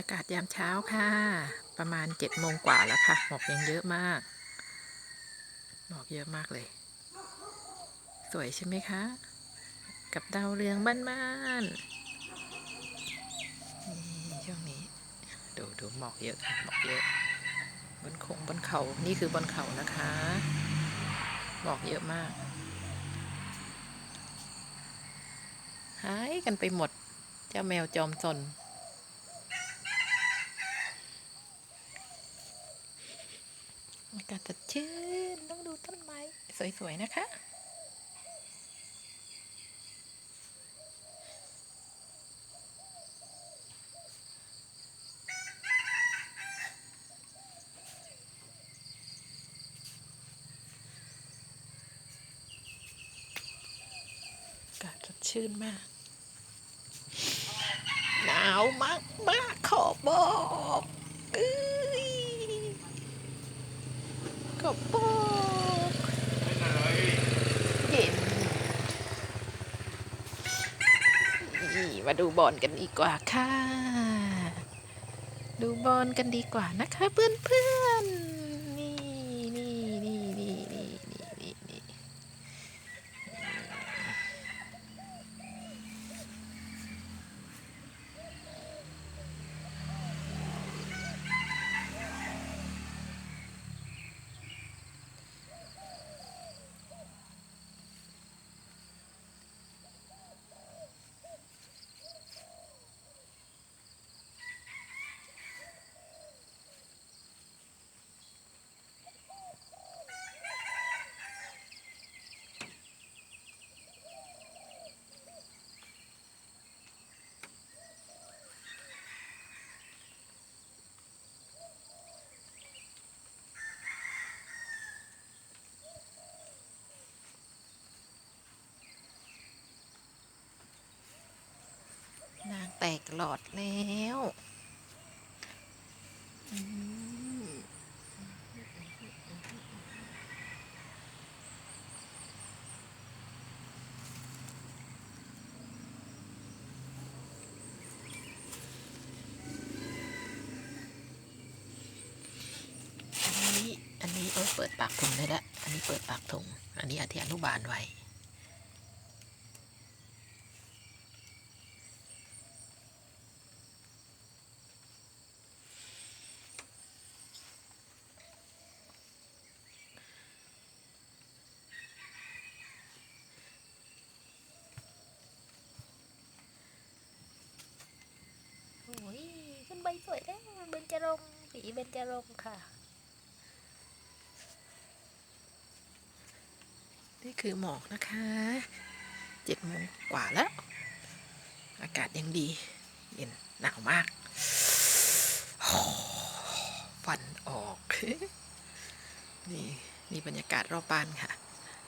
อากาศยามเช้าค่ะ ประมาณเจ็ดโมงกว่าแล้วค่ะ หมอกยังเยอะมาก หมอกเยอะมากเลย สวยใช่ไหมคะ กับดาวเรืองบ้านๆนี่ช่วงนี้ ดูดูหมอกเยอะค่ะ หมอกเยอะ บนคงบนเขา นี่คือบนเขานะคะ หมอกเยอะมาก หายกันไปหมด เจ้าแมวจอมซน อากาศสดชื่นต้องดูต้นไม้ สวย ๆ นะคะ อากาศสดชื่นมาก หนาวมากมากๆขอบอก เอ้ยขอบอกเย็นนี่มาดูบอลกันดีกว่าค่ะ ดูบอลกันดีกว่านะคะเพื่อนๆ กหลอดแล้วอันนี้อันนี้เออเปิดปากถุงได้แล้วอันนี้เปิดปากถุง อันนี้อธิอนุบาลไว้ โอ้ยขึ้นใบสวยแล้วเบญ จรงค์สีเบญจรงค่ะ นี่คือหมอกนะคะเจ็ดโมงกว่าแล้ว อากาศยังดี เย็นหนาวมากฟันออก นี่นี่บรรยากาศรอบบ้านค่ะ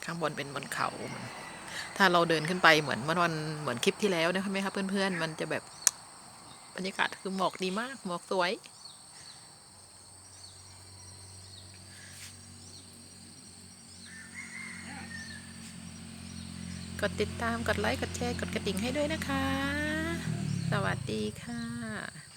ข้างบนเป็นบนเขา ถ้าเราเดินขึ้นไปเหมือนเมื่อวันเหมือนคลิปที่แล้วนะคะไหมคะเพื่อนๆ มันจะแบบบรรยากาศคือหมอกดีมาก หมอกสวย กดติดตาม กดไลค์ กดแชร์ กดกระดิ่งให้ด้วยนะคะ สวัสดีค่ะ